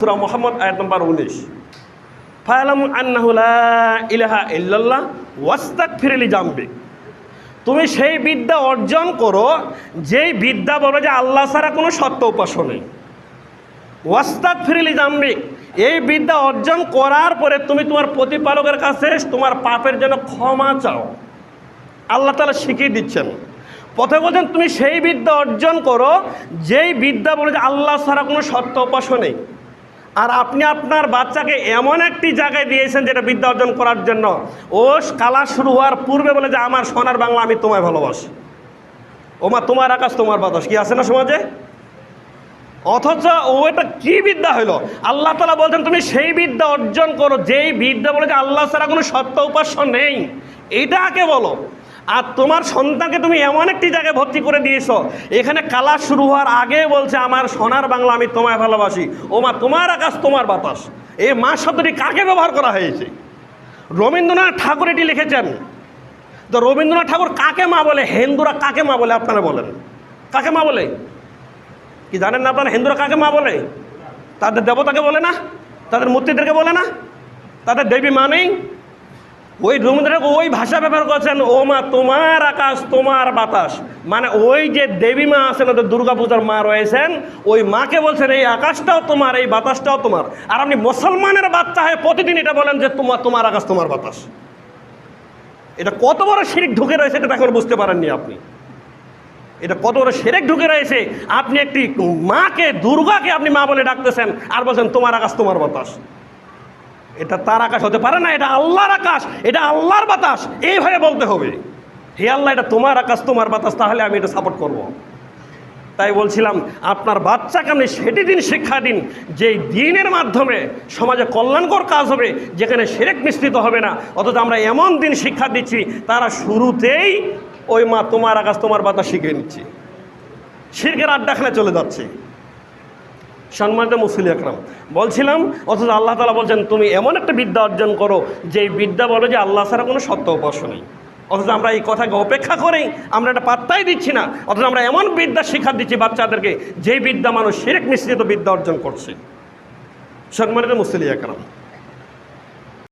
সুরা মোহাম্মদ আয়াত নম্বর উনিশ ফায়ালাম আন্নাহুলা ইলাহা ইল্লাল্লাহ ওয়াস্তাক ফিরেলি জামবে তুমি সেই বিদ্যা অর্জন করো, যেই বিদ্যা বলো যে আল্লাহ ছাড়া কোনো সত্য উপাস্য নেই। ওয়াস্তাক ফিরিলি জামবিক এই বিদ্যা অর্জন করার পরে তুমি তোমার প্রতিপালকের কাছে তোমার পাপের জন্য ক্ষমা চাও। আল্লাহ তালা শিখিয়ে দিচ্ছেন। পথে বলছেন তুমি সেই বিদ্যা অর্জন করো, যেই বিদ্যা বলে যে আল্লাহ ছাড়া কোনো সত্য উপাস্য নেই। আর আপনি আপনার বাচ্চাকে এমন একটি জায়গায় দিয়েছেন যেটা বিদ্যা অর্জন করার জন্য। ও কালা শুরু হওয়ার পূর্বে বলে যে, আমার সোনার বাংলা আমি তোমায় ভালোবাসি। ওমা, তোমার আকাশ, তোমার বাতাস, কি আছে না সমাজে? অথচ ও এটা কি বিদ্যা হইল? আল্লাহ তালা বলছেন, তুমি সেই বিদ্যা অর্জন করো, যেই বিদ্যা বলে যে, আল্লাহ ছাড়া কোনো সত্য উপাস্য নেই। এইটাকে বলো? আর তোমার সন্তানকে তুমি এমন একটি জায়গায় ভর্তি করে দিয়েছ। এখানে কালা শুরু হওয়ার আগে বলছে, আমার সোনার বাংলা আমি তোমায় ভালোবাসি। ও মা, তোমার আকাশ তোমার বাতাস। এই মা শব্দটি কাকে ব্যবহার করা হয়েছে? রবীন্দ্রনাথ ঠাকুর এটি লিখেছেন। তো রবীন্দ্রনাথ ঠাকুর কাকে মা বলে? হিন্দুরা কাকে মা বলে? আপনারা বলেন। কাকে মা বলে? কি জানেন না আপনারা? হিন্দুরা কাকে মা বলে? তাদের দেবতাকে বলে না? তাদের মূর্তিদেরকে বলে না? তাদের দেবী মা নেই? ওই রবীন্দ্রনাথ ওই ভাষা ব্যবহার করছেন, ও মা, তোমার আকাশ, তোমার বাতাস। মানে ওই যে দেবী মা আছেন, ওদের দুর্গা পূজার মা রয়েছেন, ওই মাকে বলছেন, এই আকাশটাও তোমার, এই বাতাসটাও তোমার। আর আপনি মুসলমানের বাচ্চা হয়ে প্রতিদিন এটা বলেন যে তোমার তোমার আকাশ, তোমার বাতাস। এটা কত বড় শিরিক ঢুকে রয়েছে এটা এখন বুঝতে পারেননি আপনি। এটা কত বড় সেরেক ঢুকে রয়েছে। আপনি একটি মাকে, দুর্গাকে আপনি মা বলে ডাকতেছেন আর বলছেন, তোমার আকাশ, তোমার বাতাস। এটা তার আকাশ হতে পারে না, এটা আল্লাহর আকাশ, এটা আল্লাহর বাতাস, এইভাবে বলতে হবে। হে আল্লাহ, এটা তোমার আকাশ, তোমার বাতাস, তাহলে আমি এটা সাপোর্ট করব। তাই বলছিলাম, আপনার বাচ্চাকে আপনি সেটি দিন, শিক্ষা দিন যে দিনের মাধ্যমে সমাজে কল্যাণকর কাজ হবে, যেখানে সেরেক মিশ্রিত হবে না, অথচ আমরা এমন দিন শিক্ষা দিচ্ছি, তারা শুরুতেই ওই মা তোমার আকাশ, তোমার বাতাস শিখিয়ে নিচ্ছি। শিরকের আড্ডাখানে চলে যাচ্ছে। সম্মানিত মুসলি একরাম বলছিলাম, অথচ আল্লাহ তালা বলছেন, তুমি এমন একটা বিদ্যা অর্জন করো যে বিদ্যা বলো যে আল্লাহ ছাড়া কোনো সত্য উপাস্য নেই। অথচ আমরা এই কথাকে অপেক্ষা করেই আমরা এটা পাত্তাই দিচ্ছি না। অথচ আমরা এমন বিদ্যা শিক্ষা দিচ্ছি বাচ্চাদেরকে, যেই বিদ্যা মানুষ সেরেক মিশ্রিত বিদ্যা অর্জন করছে। সম্মানিত মুসলি আকরাম